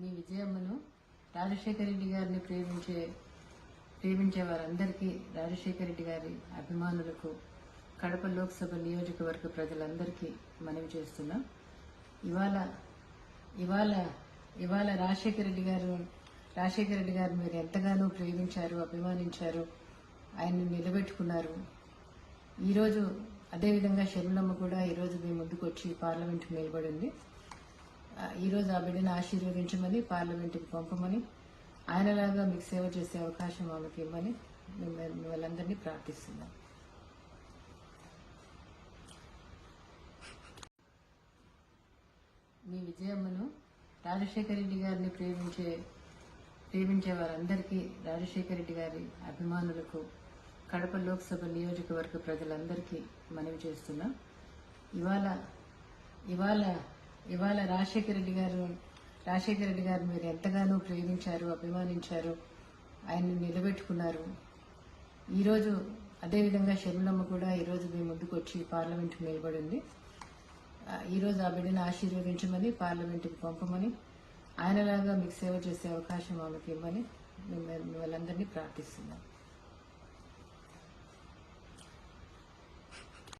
మీ విజయమ్మను రాజశేఖర రెడ్డి గారిని ప్రేమించే ప్రేమించే వారందరికీ రాజశేఖర రెడ్డి గారి అభిమానులకు కడప లోక్సభ నియోజకవర్గ ప్రజలందరికీ మనవి చేస్తున్నాం. ఇవాళ ఇవాళ ఇవాళ రాజశేఖర రెడ్డి గారు రాజశేఖర రెడ్డి గారు మీరు ఎంతగానో ప్రేమించారు అభిమానించారు ఆయన్ని నిలబెట్టుకున్నారు. ఈరోజు అదేవిధంగా షర్మిలమ్మ కూడా ఈరోజు మీ ముందుకు వచ్చి పార్లమెంట్ నిలబడింది ఈరోజు ఆ బిడ్డను ఆశీర్వదించమని పార్లమెంట్కి పంపమని ఆయనలాగా మీకు సేవ చేసే అవకాశం ఆమెకి ఇవ్వమని మిమ్మల్ని ప్రార్థిస్తున్నాం. మీ విజయమ్మను రాజశేఖర రెడ్డి గారిని ప్రేమించే ప్రేమించే వారందరికీ రాజశేఖర రెడ్డి గారి అభిమానులకు కడప లోక్సభ నియోజకవర్గ ప్రజలందరికీ మనవి చేస్తున్నాం. ఇవాళ ఇవాళ ఇవాళ రాజశేఖర రెడ్డి గారు రాజశేఖర రెడ్డి గారు మీరు ఎంతగానో ప్రేమించారు అభిమానించారు ఆయన్ని నిలబెట్టుకున్నారు. ఈరోజు అదేవిధంగా షర్మిలమ్మ కూడా ఈరోజు మీ ముందుకు వచ్చి పార్లమెంట్కి నిలబడింది. ఈరోజు ఆ బిడ్డను ఆశీర్వదించమని పార్లమెంట్కి పంపమని ఆయనలాగా మీకు సేవ చేసే అవకాశం ఆమెకి ఇవ్వమని మిమ్మల్ని మిమ్మల్ని ప్రార్థిస్తున్నాం.